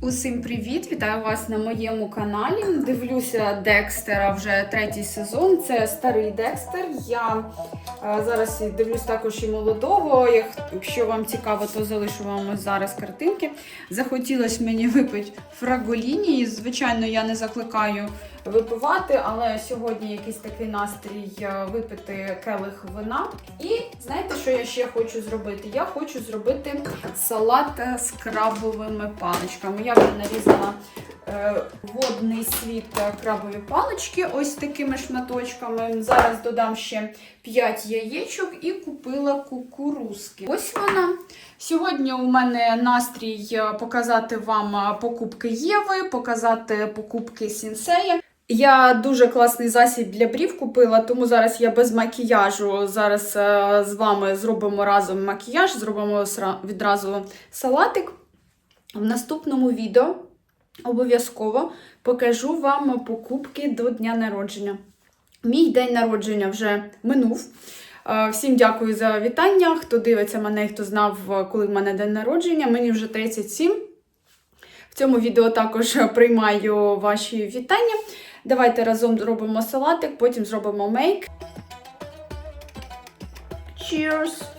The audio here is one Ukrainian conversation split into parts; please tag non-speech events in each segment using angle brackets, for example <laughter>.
Усім привіт! Вітаю вас на моєму каналі. Дивлюся Декстера вже третій сезон. Це старий Декстер. Я е, зараз дивлюсь також і молодого. Якщо вам цікаво, то залишу вам зараз картинки. Захотілося мені випити фраголіні. І, Звичайно, я не закликаю випивати, але сьогодні якийсь такий настрій е, випити келих вина. І знаєте, що я ще хочу зробити? Я хочу зробити салат з крабовими паличками. Я вже нарізала е, водний світ крабові палички ось такими шматочками. Зараз додам ще 5 яєчок і купила кукурузки. Ось вона. Сьогодні у мене настрій е, показати вам покупки Єви, показати покупки Сінсея. Я дуже класний засіб для брів купила, тому зараз я без макіяжу. Зараз е, з вами зробимо разом макіяж, зробимо відразу салатик. В наступному відео обов'язково покажу вам покупки до дня народження. Мій день народження вже минув. Е, Всім дякую за вітання. Хто дивиться мене, хто знав, коли в мене день народження. Мені вже 37. В цьому відео також приймаю ваші вітання. Давайте разом зробимо салатик, потім зробимо мейк. Cheers!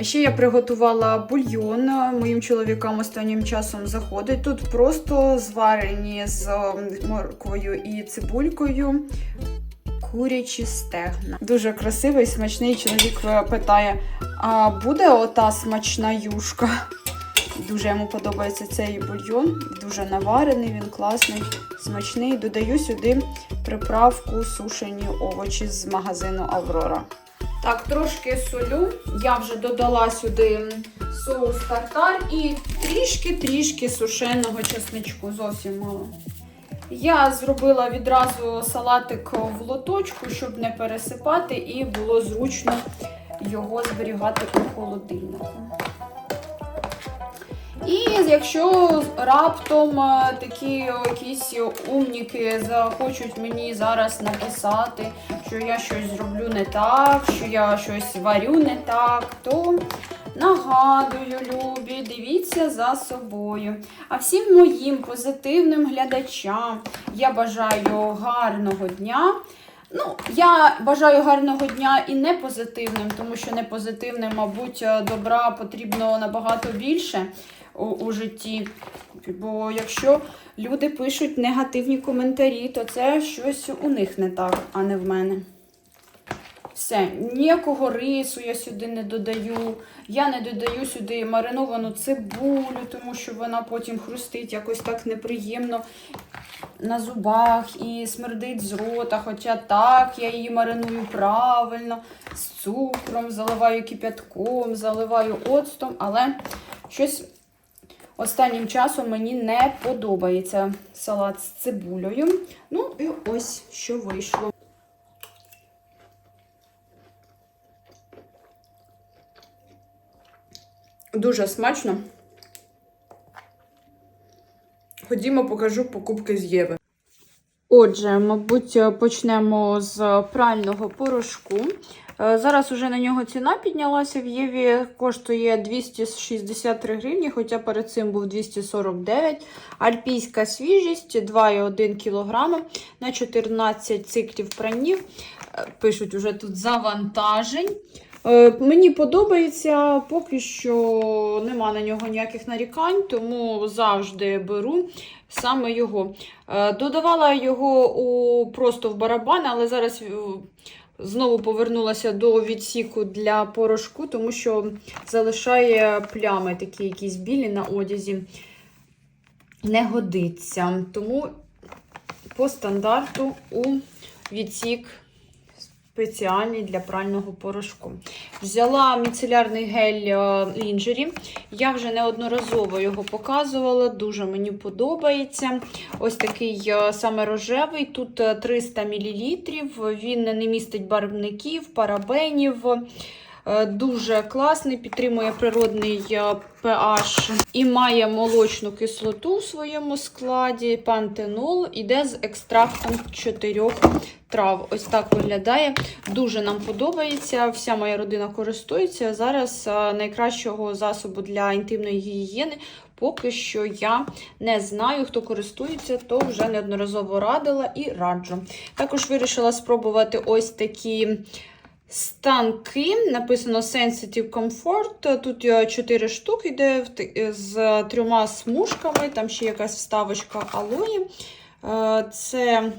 Ще я приготувала бульйон. Моїм чоловікам останнім часом заходить. Тут просто зварені з морквою і цибулькою. Курячі стегна. Дуже красивий, смачний. Чоловік е, питає: а буде ота смачна юшка? Дуже йому подобається цей бульйон. Дуже наварений, він класний, смачний. Додаю сюди приправку сушені овочі з магазину Аврора. Так, трошки солю. Я вже додала сюди соус тартар і трішки-трішки сушеного чесничку, зовсім мало. Я зробила відразу салатик в лоточку, щоб не пересипати, і було зручно його зберігати у холодильнику. І якщо раптом е, такі якісь умніки захочуть мені зараз написати, що я щось зроблю не так, що я щось варю не так, то нагадую, любі, дивіться за собою. А всім моїм позитивним глядачам я бажаю гарного дня. Ну, я бажаю гарного дня і не позитивним, тому що не позитивним, мабуть, добра потрібно набагато більше у, у житті. Бо якщо люди пишуть негативні коментарі, то це щось у них не так, а не в мене. Все, ніякого рису я сюди не додаю. Я не додаю сюди мариновану цибулю, тому що вона потім хрустить якось так неприємно на зубах і смердить з рота. Хоча так, я її мариную правильно, з цукром, заливаю кип'ятком, заливаю оцтом, але щось останнім часом мені не подобається салат з цибулею. Ну і ось що вийшло. Дуже смачно. Ходімо, покажу покупки з Єви. Отже, мабуть, почнемо з прального порошку. Е, Зараз уже на нього ціна піднялася в Єві, коштує 263 гривні, хоча перед цим був 249. Альпійська свіжість 2,1 кг на 14 циклів пранів. Е, Пишуть уже тут завантажень. Е, Мені подобається, поки що нема на нього ніяких нарікань, тому завжди беру саме його. Додавала його у, просто в барабан, але зараз Знову повернулася до відсіку для порошку, тому що залишає плями такі якісь білі на одязі. Не годиться. Тому по стандарту у відсік спеціальний для прального порошку. Взяла міцелярний гель е, Лінджері. Я вже неодноразово його показувала, дуже мені подобається. Ось такий е, саме рожевий, тут е, 300 мл. Він не містить барвників, парабенів. Е, Дуже класний, підтримує природний е, pH і має молочну кислоту в своєму складі. Пантенол іде з екстрактом чотирьох трав. Ось так виглядає. Дуже нам подобається. Вся моя родина користується. Зараз е, найкращого засобу для інтимної гігієни. Поки що я не знаю, хто користується, то вже неодноразово радила і раджу. Також вирішила спробувати ось такі станки. Написано Sensitive Comfort. Тут 4 штуки йде з трьома смужками, там ще якась вставочка алої. Е, Це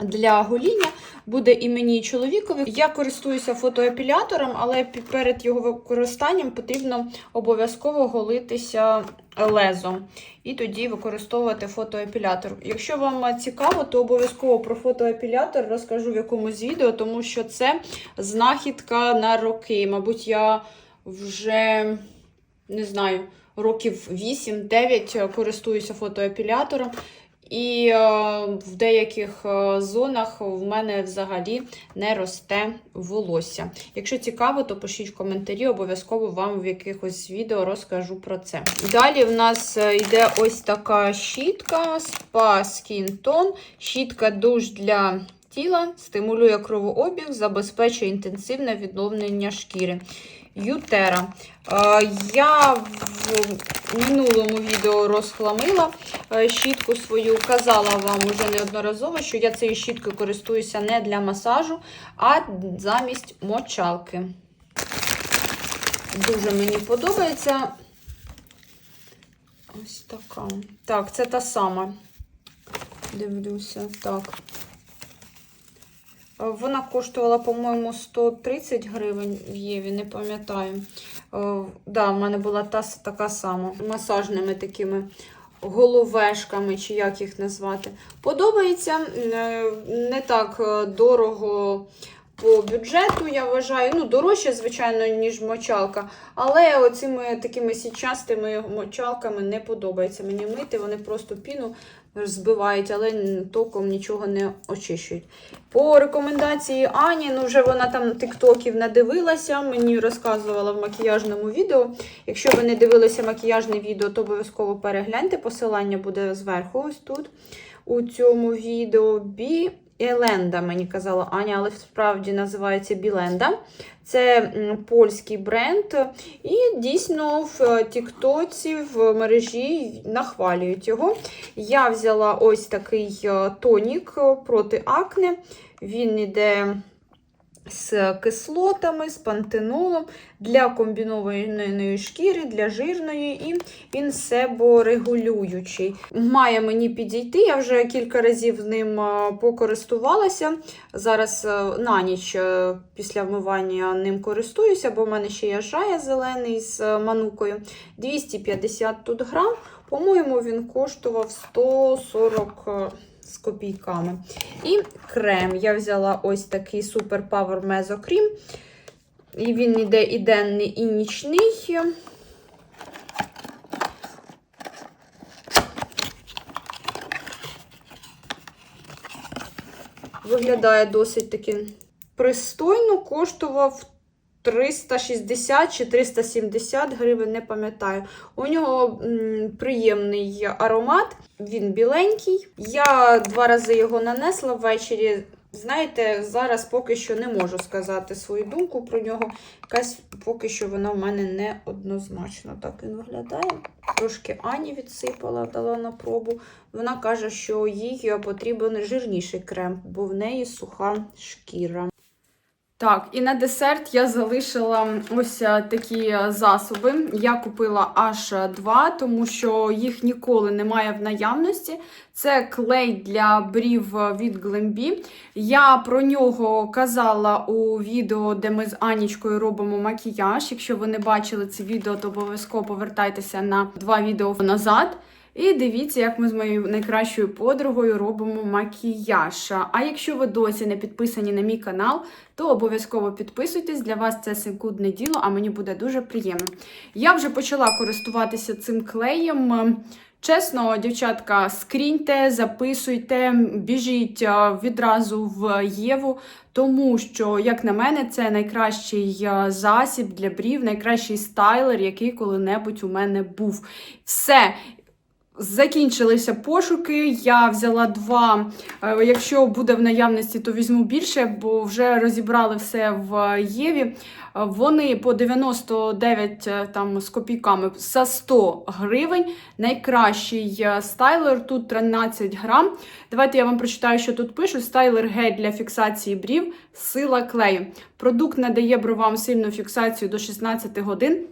для гоління буде і мені, і чоловікові. Я користуюся фотоепілятором, але перед його використанням потрібно обов'язково голитися лезом. І тоді використовувати фотоепілятор. Якщо вам цікаво, то обов'язково про фотоепілятор розкажу в якомусь відео, тому що це знахідка на роки. Мабуть, я вже не знаю, років 8-9 користуюся фотоепілятором. І е, в деяких е, зонах в мене взагалі не росте волосся. Якщо цікаво, то пишіть в коментарі, обов'язково вам в якихось відео розкажу про це. Далі в нас е, йде ось така щітка Spa Skin Tone. Щітка душ для тіла, стимулює кровообіг, забезпечує інтенсивне відновлення шкіри. Ютера. Е, Я в минулому відео розхламила е, щітку свою. Казала вам уже неодноразово, що я цією щіткою користуюся не для масажу, а замість мочалки. Дуже мені подобається. Ось така. Так, це та сама. Дивлюся. Так. Е, Вона коштувала, по-моєму, 130 гривень в Єві, не пам'ятаю. Е, Да, в мене була та така сама. Масажними такими головешками, чи як їх назвати. Подобається е, не так дорого по бюджету, я вважаю. Ну, дорожче, звичайно, ніж мочалка. Але оцими такими січастими мочалками не подобається мені мити. Вони просто піну збивають, але током нічого не очищують. По рекомендації Ані, ну вже вона там тиктоків надивилася, мені розказувала в макіяжному відео. Якщо ви не дивилися макіяжне відео, то обов'язково перегляньте. Посилання буде зверху, ось тут, у цьому відео. Бі Еленда, мені казала Аня, але справді називається Біленда. Це польський бренд. І дійсно в е, Тіктоці в мережі нахвалюють його. Я взяла ось такий е, тонік е, проти акне. Він іде з кислотами, з пантенолом для комбінованої шкіри, для жирної, і він себорегулюючий. Має мені підійти. Я вже кілька разів ним покористувалася. Зараз е, на ніч е, після вмивання ним користуюся, бо в мене ще є жая зелений з е, манукою. 250 тут грам. По-моєму, він коштував 140 е, з копійками. І крем. Я взяла ось такий Super Power Mezzo Cream. І він іде і денний, і нічний. Виглядає досить таки пристойно, коштував 360 чи 370 гривень, не пам'ятаю. У нього м, приємний аромат, він біленький. Я два рази його нанесла ввечері. Знаєте, зараз поки що не можу сказати свою думку про нього. Якась поки що вона в мене не однозначно так він виглядає. Трошки Ані відсипала, дала на пробу. Вона каже, що їй потрібен жирніший крем, бо в неї суха шкіра. Так, і на десерт я залишила ось е, такі е, засоби. Я купила аж два, тому що їх ніколи немає в наявності. Це клей для брів від Glambi. Я про нього казала у відео, де ми з Анічкою робимо макіяж. Якщо ви не бачили це відео, то обов'язково повертайтеся на два відео назад. І дивіться, як ми з моєю найкращою подругою робимо макіяж. А якщо ви досі не підписані на мій канал, то обов'язково підписуйтесь. Для вас це секундне діло, а мені буде дуже приємно. Я вже почала користуватися цим клеєм. Чесно, дівчатка, скріньте, записуйте, біжіть відразу в Єву, тому що, як на мене, це найкращий засіб для брів, найкращий стайлер, який коли-небудь у мене був. Все. Закінчилися пошуки. Я взяла два. Е, Якщо буде в наявності, то візьму більше, бо вже розібрали все в Єві. Е, Вони по 99 е, там з копійками за 100 гривень. Найкращий стайлер тут 13 грам. Давайте я вам прочитаю, що тут пишуть. Стайлер гель для фіксації брів, сила клею. Продукт надає бровам сильну фіксацію до 16 годин.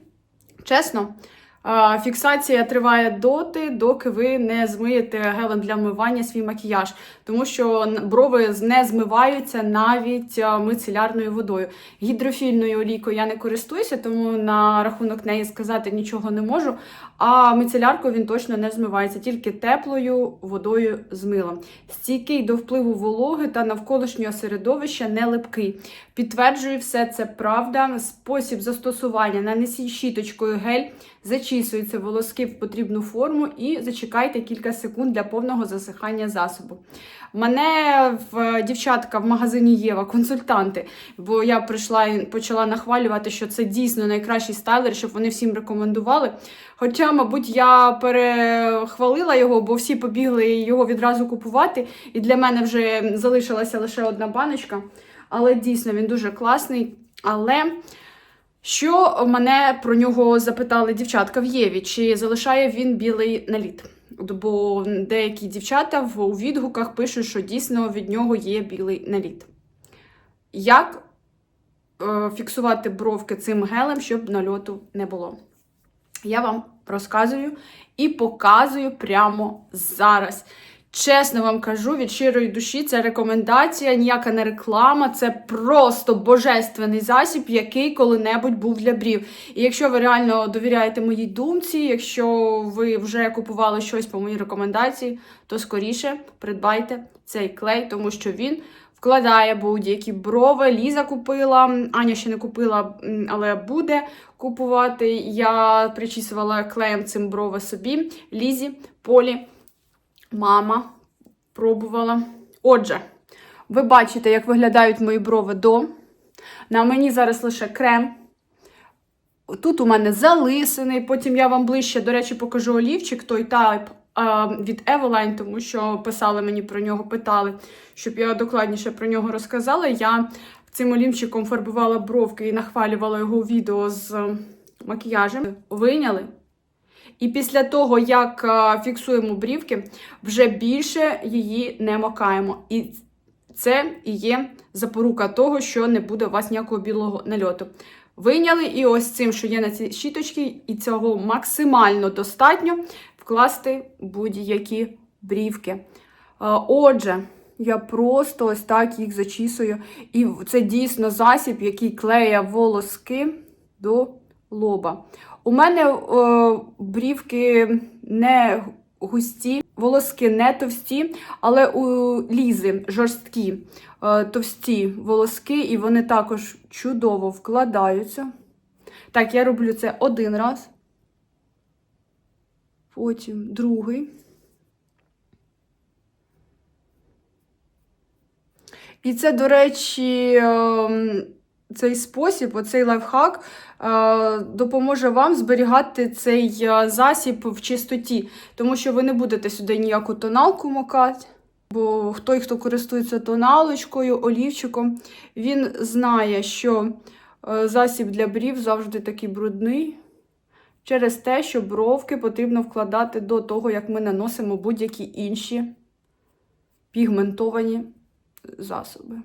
Чесно. Фіксація триває доти, доки ви не змиєте гелем для вмивання свій макіяж, тому що брови не змиваються навіть мицелярною водою. Гідрофільною олійкою я не користуюся, тому на рахунок неї сказати нічого не можу. А мицеляркою він точно не змивається, тільки теплою водою з милом. Стійкий до впливу вологи та навколишнього середовища не липкий. Підтверджую, все це правда. Спосіб застосування: нанесіть щіточкою гель, зачісуються волоски в потрібну форму і зачекайте кілька секунд для повного засихання засобу. Мене в дівчатка в магазині Єва, консультанти, бо я прийшла і почала нахвалювати, що це дійсно найкращий стайлер, щоб вони всім рекомендували. Хоча, мабуть, я перехвалила його, бо всі побігли його відразу купувати, і для мене вже залишилася лише одна баночка. Але дійсно він дуже класний. Але що мене про нього запитали дівчатка в Єві, чи залишає він білий наліт? Бо деякі дівчата в відгуках пишуть, що дійсно від нього є білий наліт. Як е, фіксувати бровки цим гелем, щоб нальоту не було? Я вам розказую і показую прямо зараз. Чесно вам кажу, від щирої душі це рекомендація, ніяка не реклама, це просто божественний засіб, який коли-небудь був для брів. І якщо ви реально довіряєте моїй думці, якщо ви вже купували щось по моїй рекомендації, то скоріше придбайте цей клей, тому що він вкладає будь-які брови. Ліза купила, Аня ще не купила, але буде купувати. Я причісувала клеєм цим брови собі, Лізі, Полі. Мама пробувала. Отже, ви бачите, як виглядають мої брови до. На мені зараз лише крем. Тут у мене залисений, потім я вам ближче, до речі, покажу олівчик, той тайп від Eveline, тому що писали мені про нього, питали, щоб я докладніше про нього розказала. Я цим олівчиком фарбувала бровки і нахвалювала його відео з макіяжем. Вийняли. І після того, як фіксуємо брівки, вже більше її не макаємо. І це і є запорука того, що не буде у вас ніякого білого нальоту. Вийняли, і ось цим, що є на цій щіточці, і цього максимально достатньо вкласти будь-які брівки. Отже, я просто ось так їх зачісую. І це дійсно засіб, який клеє волоски до лоба. У мене е, брівки не густі, волоски не товсті, але у Лізи жорсткі е, товсті волоски, і вони також чудово вкладаються. Так, я роблю це один раз. Потім другий. І це, до речі, ем, цей спосіб, оцей лайфхак е, допоможе вам зберігати цей е, засіб в чистоті, тому що ви не будете сюди ніяку тоналку макати. Бо той, хто користується тоналочкою, олівчиком, він знає, що е, засіб для брів завжди такий брудний. Через те, що бровки потрібно вкладати до того, як ми наносимо будь-які інші пігментовані засоби.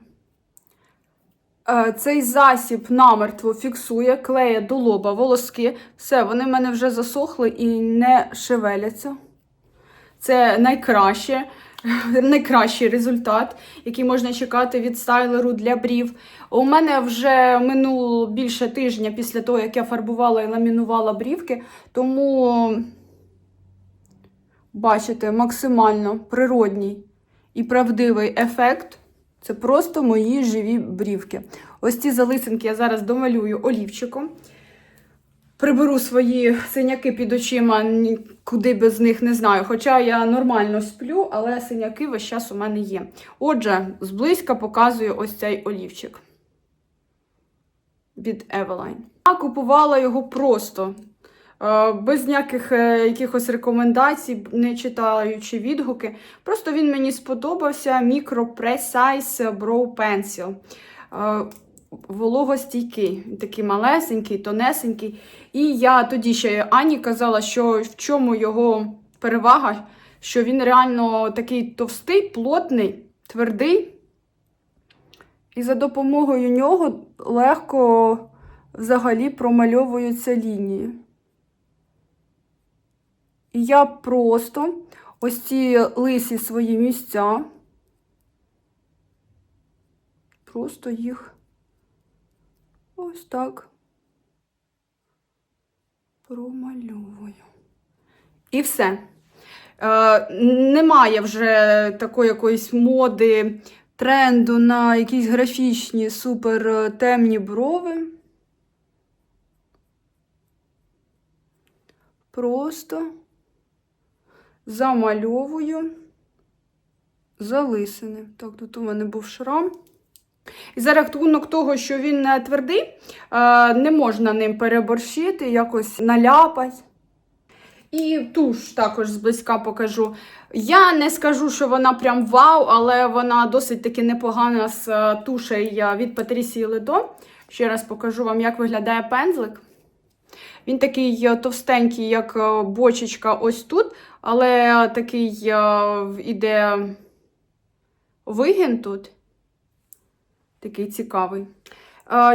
Е, Цей засіб намертво фіксує, клеє до лоба волоски. Все, вони в мене вже засохли і не шевеляться. Це найкраще, <laughs> найкращий результат, який можна чекати від стайлеру для брів. У мене вже минуло більше тижня після того, як я фарбувала і ламінувала брівки, тому бачите, максимально природній і правдивий ефект. Це просто мої живі брівки. Ось ці залисинки я зараз домалюю олівчиком. Приберу свої синяки під очима, нікуди без них не знаю. Хоча я нормально сплю, але синяки весь час у мене є. Отже, зблизька показую ось цей олівчик від Eveline. Я купувала його просто, без ніяких е, якихось рекомендацій, не читаючи відгуки. Просто він мені сподобався Micro Precise Brow Pencil. Е, Вологостійкий, такий малесенький, тонесенький. І я тоді ще Ані казала, що в чому його перевага, що він реально такий товстий, плотний, твердий. І за допомогою нього легко взагалі промальовуються лінії. І я просто ось ці лисі свої місця, просто їх ось так промальовую. І все. Е, немає вже такої якоїсь моди, тренду на якісь графічні супер е, темні брови. Просто замальовую залисини. Так, тут у мене був шрам. І за рахунок того, що він не твердий, е, не можна ним переборщити, якось наляпати. І туш також зблизька покажу. Я не скажу, що вона прям вау, але вона досить таки непогана з е, тушей від Patricia Ледо. Ще раз покажу вам, як виглядає пензлик. Він такий е, товстенький, як е, бочечка ось тут, але такий е, іде вигін тут. Такий цікавий.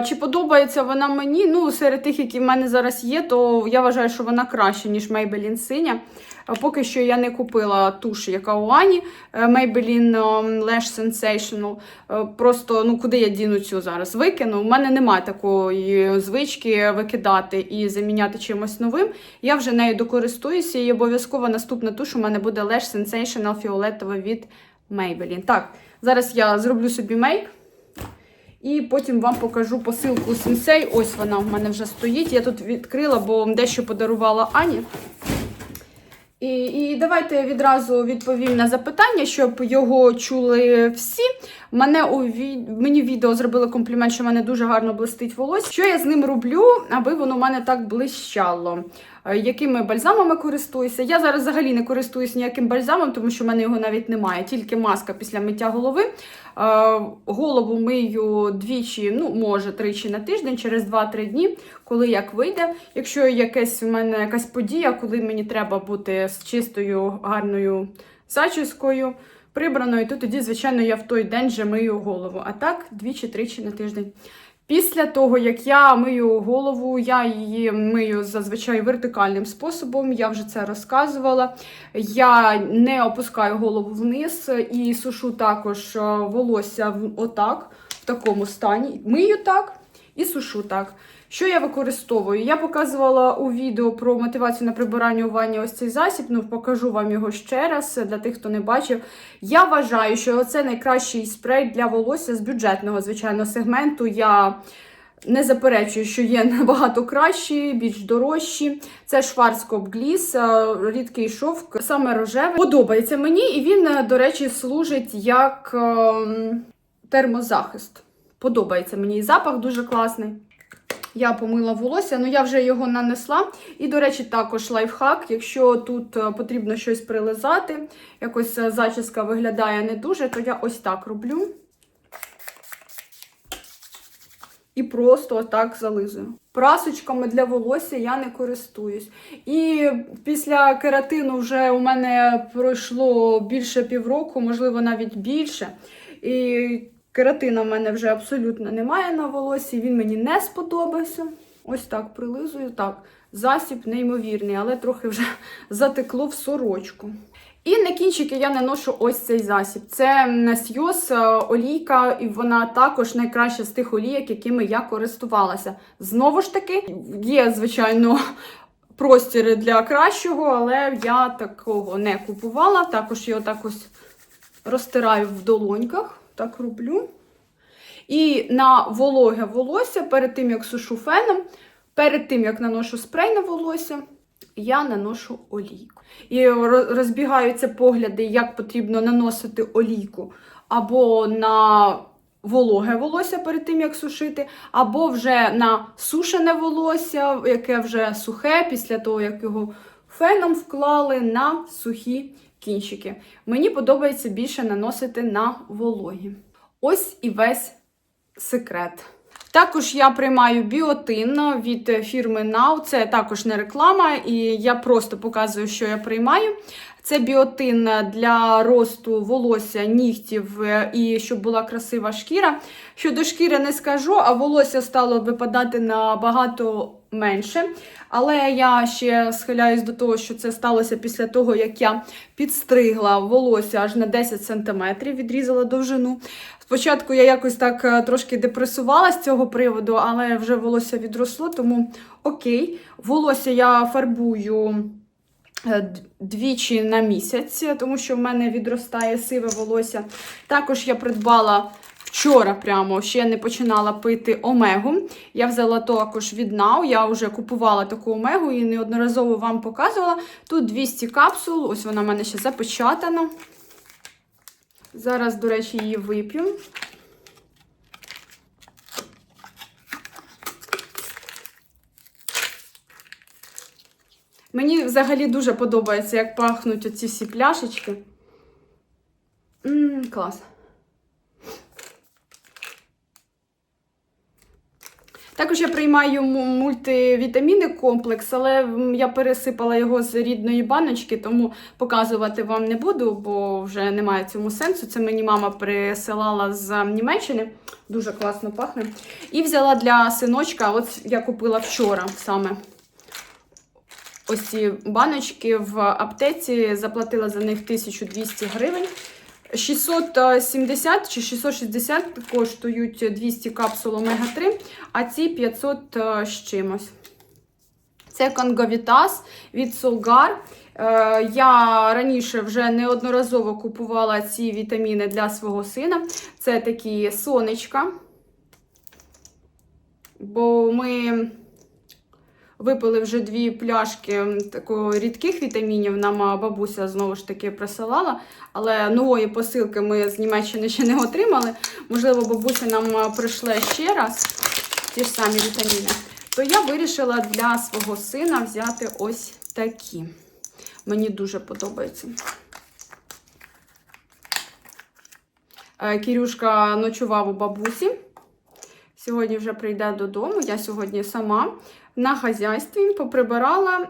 Чи подобається вона мені? Ну, серед тих, які в мене зараз є, то я вважаю, що вона краще, ніж Maybelline синя. Поки що я не купила туш, яка у Ані е, Maybelline ем, Lash Sensational. Е, Просто, ну, куди я діну цю зараз? Викину. У мене немає такої звички викидати і заміняти чимось новим. Я вже нею докористуюся і обов'язково наступна туш у мене буде Lash Sensational фіолетова від Maybelline. Так, зараз я зроблю собі мейк. І потім вам покажу посилку Сенсей. Ось вона в мене вже стоїть. Я тут відкрила, бо дещо подарувала Ані. І, і давайте відразу відповім на запитання, щоб його чули всі. Мене у ві... Мені відео зробили комплімент, що в мене дуже гарно блистить волосся. Що я з ним роблю, аби воно в мене так блищало? Е, Якими бальзамами користуюся? Я зараз взагалі не користуюсь ніяким бальзамом, тому що в мене його навіть немає. Тільки маска після миття голови. Е, Голову мию двічі, ну, може, тричі на тиждень, через 2-3 дні, коли як вийде. Якщо якесь в мене якась подія, коли мені треба бути з чистою, гарною зачіскою, прибраною, то тоді, звичайно, я в той день вже мию голову. А так, двічі-тричі на тиждень. Після того, як я мию голову, я її мию зазвичай вертикальним способом, я вже це розказувала. Я не опускаю голову вниз і сушу також е, волосся отак, в такому стані. Мию так і сушу так. Що я використовую? Я показувала у відео про мотивацію на прибирання у ванні ось цей засіб. Ну, покажу вам його ще раз для тих, хто не бачив. Я вважаю, що це найкращий спрей для волосся з бюджетного, звичайно, сегменту. Я не заперечую, що є <laughs> набагато кращі, більш дорожчі. Це Schwarzkopf Gliss, е, рідкий шовк, саме рожевий. Подобається мені, і він, е, до речі, служить як ем, термозахист. Подобається мені і запах дуже класний. Я помила волосся, ну я вже його нанесла. І, до речі, також лайфхак, якщо тут е, потрібно щось прилизати, якось е, зачіска виглядає не дуже, то я ось так роблю. І просто отак зализую. Прасочками для волосся я не користуюсь. І після кератину вже у мене пройшло більше півроку, можливо, навіть більше. І Кератина в мене вже абсолютно немає на волосі, він мені не сподобався. Ось так прилизую. Так, засіб неймовірний, але трохи вже <laughs> затекло в сорочку. І на кінчики я наношу ось цей засіб. Це Насьйос е, олійка, і вона також найкраща з тих олійок, якими я користувалася. Знову ж таки, є, звичайно, <laughs> простір для кращого, але я такого не купувала. Також його так ось розтираю в долоньках. Так роблю. І на вологе волосся, перед тим, як сушу феном, перед тим, як наношу спрей на волосся, я наношу олійку. І розбігаються погляди, як потрібно наносити олійку або на вологе волосся перед тим, як сушити, або вже на сушене волосся, яке вже сухе, після того, як його феном вклали на сухі кінчики. Мені подобається більше наносити на вологі. Ось і весь секрет. Також я приймаю біотин від фірми Now. Це також не реклама, і я просто показую, що я приймаю. Це біотин для росту волосся, нігтів е, і щоб була красива шкіра. Щодо шкіри не скажу, а волосся стало випадати набагато менше. Але я ще схиляюсь до того, що це сталося після того, як я підстригла волосся аж на 10 см, відрізала довжину. Спочатку я якось так е, трошки депресувала з цього приводу, але вже волосся відросло, тому окей. Волосся я фарбую двічі на місяць, тому що в мене відростає сиве волосся. Також я придбала вчора прямо, ще не починала пити омегу. Я взяла також від Now, я вже купувала таку омегу і неодноразово вам показувала. Тут 200 капсул, ось вона в мене ще запечатана. Зараз, до речі, її вип'ю. Мені взагалі дуже подобається, як пахнуть оці всі пляшечки. Ммм, клас. Також я приймаю му- мультивітамінний комплекс, але я пересипала його з рідної баночки, тому показувати вам не буду, бо вже немає цьому сенсу. Це мені мама присилала з Німеччини. Дуже класно пахне. І взяла для синочка, от я купила вчора саме. Ось ці баночки в аптеці, заплатила за них 1200 гривень. 670 чи 660 коштують 200 капсул омега-3, а ці 500 е, з чимось. Це Конговітас від Солгар. Е, Я раніше вже неодноразово купувала ці вітаміни для свого сина. Це такі сонечка. Бо ми випили вже дві пляшки такого рідких вітамінів. Нам бабуся знову ж таки присилала, але нової посилки ми з Німеччини ще не отримали. Можливо, бабуся нам а, прийшле ще раз ті ж самі вітаміни. То я вирішила для свого сина взяти ось такі. Мені дуже подобаються. Е, Кірюшка ночував у бабусі. Сьогодні вже прийде додому. Я сьогодні сама на хазяйстві поприбирала,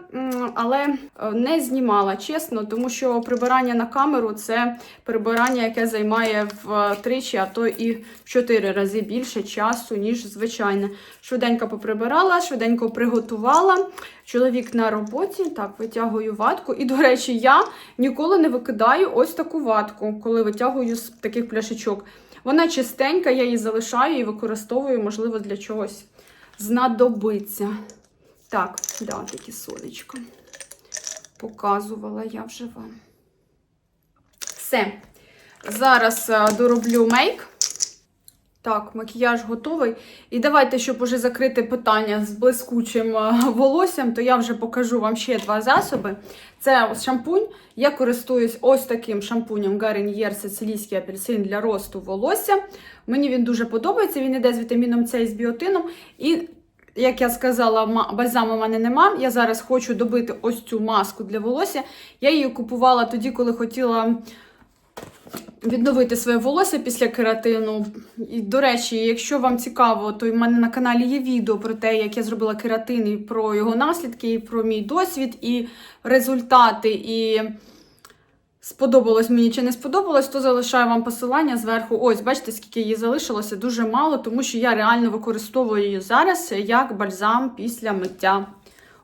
але е, не знімала, чесно, тому що прибирання на камеру це прибирання, яке займає втричі, а то і в чотири рази більше часу, ніж звичайне. Швиденько поприбирала, швиденько приготувала. Чоловік на роботі, так, витягую ватку. І, до речі, я ніколи не викидаю ось таку ватку, коли витягую з таких пляшечок. Вона чистенька, я її залишаю і використовую, можливо, для чогось знадобиться. Так, да, таке сонечко. Показувала я вже вам. Все. Зараз е, дороблю мейк. Так, макіяж готовий. І давайте, щоб уже закрити питання з блискучим е, волоссям, то я вже покажу вам ще два засоби. Це шампунь. Я користуюсь ось таким шампунем Garnier Сицилійський апельсин для росту волосся. Мені він дуже подобається. Він іде з вітаміном С і з біотином. І, як я сказала, бальзаму в мене нема. Я зараз хочу добити ось цю маску для волосся. Я її купувала тоді, коли хотіла відновити своє волосся після кератину. І, до речі, якщо вам цікаво, то в мене на каналі є відео про те, як я зробила кератин, і про його наслідки, і про мій досвід, і результати, і сподобалось мені чи не сподобалось, то залишаю вам посилання зверху. Ось, бачите, скільки її залишилося, дуже мало, тому що я реально використовую її зараз як бальзам після миття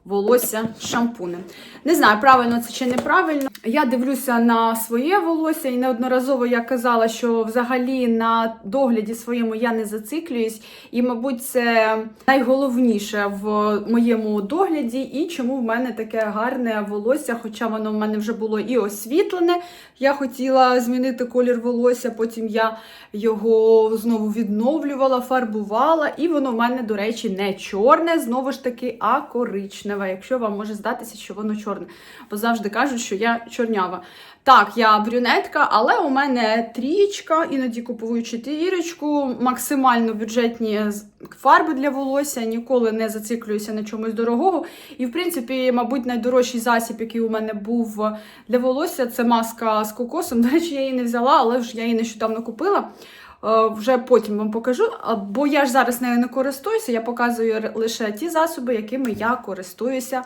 волосся шампунем. Не знаю, правильно це чи неправильно. Я дивлюся на своє волосся, і неодноразово я казала, що взагалі на догляді своєму я не зациклююсь. І, мабуть, це найголовніше в моєму догляді, і чому в мене таке гарне волосся, хоча воно в мене вже було і освітлене. Я хотіла змінити колір волосся, потім я його знову відновлювала, фарбувала, і воно в мене, до речі, не чорне, знову ж таки, а коричневе, якщо вам може здатися, що воно чорне. Бо завжди кажуть, що я чорнява. Так, я брюнетка, але у мене трічка, іноді купую четвірочку, максимально бюджетні фарби для волосся, ніколи не зациклююся на чомусь дорогого. І, в принципі, мабуть, найдорожчий засіб, який у мене був для волосся, це маска з кокосом. До речі, я її не взяла, але ж я її нещодавно купила. Е, Вже потім вам покажу, бо я ж зараз нею не користуюся, я показую лише ті засоби, якими я користуюся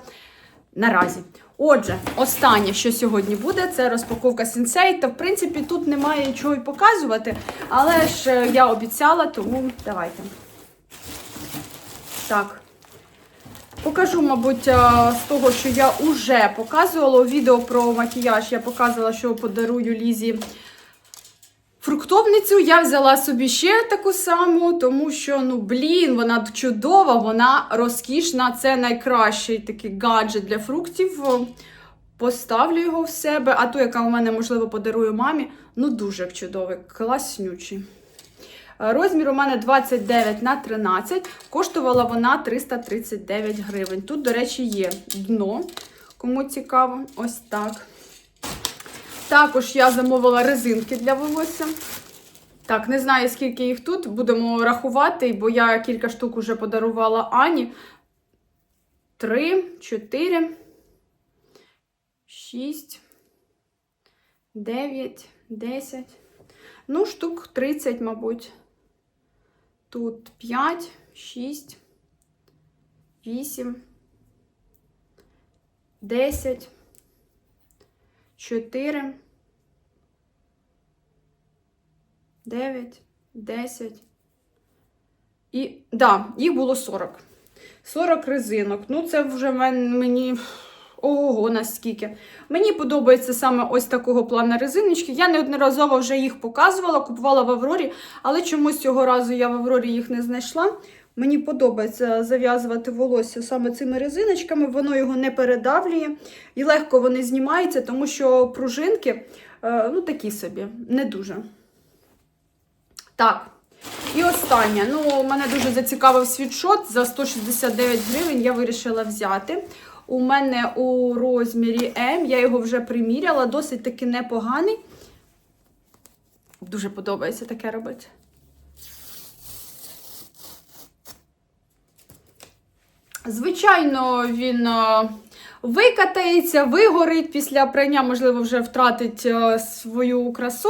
наразі. Отже, останнє, що сьогодні буде, це розпаковка сенсей. Та в принципі тут немає нічого й показувати, але ж е, я обіцяла, тому давайте. Так. Покажу, мабуть, е, з того, що я вже показувала у відео про макіяж. Я показувала, що подарую Лізі фруктовницю. Я взяла собі ще таку саму, тому що, ну, блін, вона чудова, вона розкішна. Це найкращий такий гаджет для фруктів. Поставлю його в себе, а ту, яка у мене, можливо, подарую мамі, ну дуже чудовий, класнючий. Розмір у мене 29 на 13, коштувала вона 339 гривень. Тут, до речі, є дно, кому цікаво, ось так. Також я замовила резинки для волосся. Так, не знаю, скільки їх тут, будемо рахувати, бо я кілька штук уже подарувала Ані. Три, чотири, шість, дев'ять, десять. Ну, штук 30, мабуть. Тут 5, 6, 8, 10, 4, 9, 10. І, да, їх було 40. 40 резинок. Ну, це вже мені. Ого, наскільки. Мені подобається саме ось такого плану резиночки. Я неодноразово вже їх показувала, купувала в Аврорі, але чомусь цього разу я в Аврорі їх не знайшла. Мені подобається зав'язувати волосся саме цими резиночками, воно його не передавлює і легко вони знімаються, тому що пружинки е, ну, такі собі, не дуже. Так. І останнє. Ну, мене дуже зацікавив світшот за 169 гривень. Я вирішила взяти. У мене у розмірі М, я його вже приміряла, досить таки непоганий. Дуже подобається таке робити. Звичайно, він е, викатається, вигорить після прання, можливо, вже втратить е, свою красу.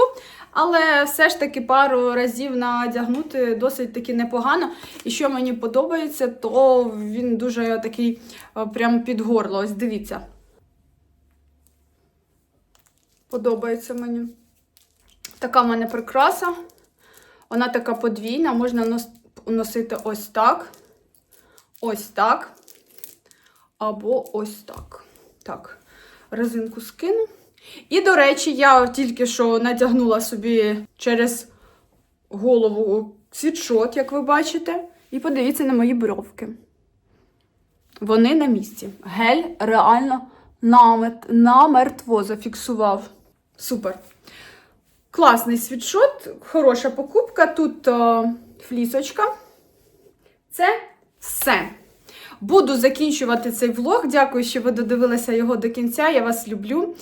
Але все ж таки пару разів надягнути досить таки непогано. І що мені подобається, то він дуже такий е, прям під горло. Ось дивіться. Подобається мені. Така в мене прикраса. Вона така подвійна, можна носити ось так, ось так, або ось так. Так, резинку скину. І, до речі, я тільки що надягнула собі через голову світшот, як ви бачите. І подивіться на мої бровки. Вони на місці. Гель реально намертво зафіксував. Супер. Класний світшот, хороша покупка. Тут е, флісочка. Це все. Буду закінчувати цей влог. Дякую, що ви додивилися його до кінця. Я вас люблю.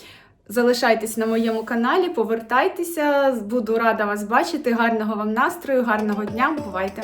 Залишайтесь на моєму каналі, повертайтеся. Буду рада вас бачити. Гарного вам настрою, гарного дня. Бувайте!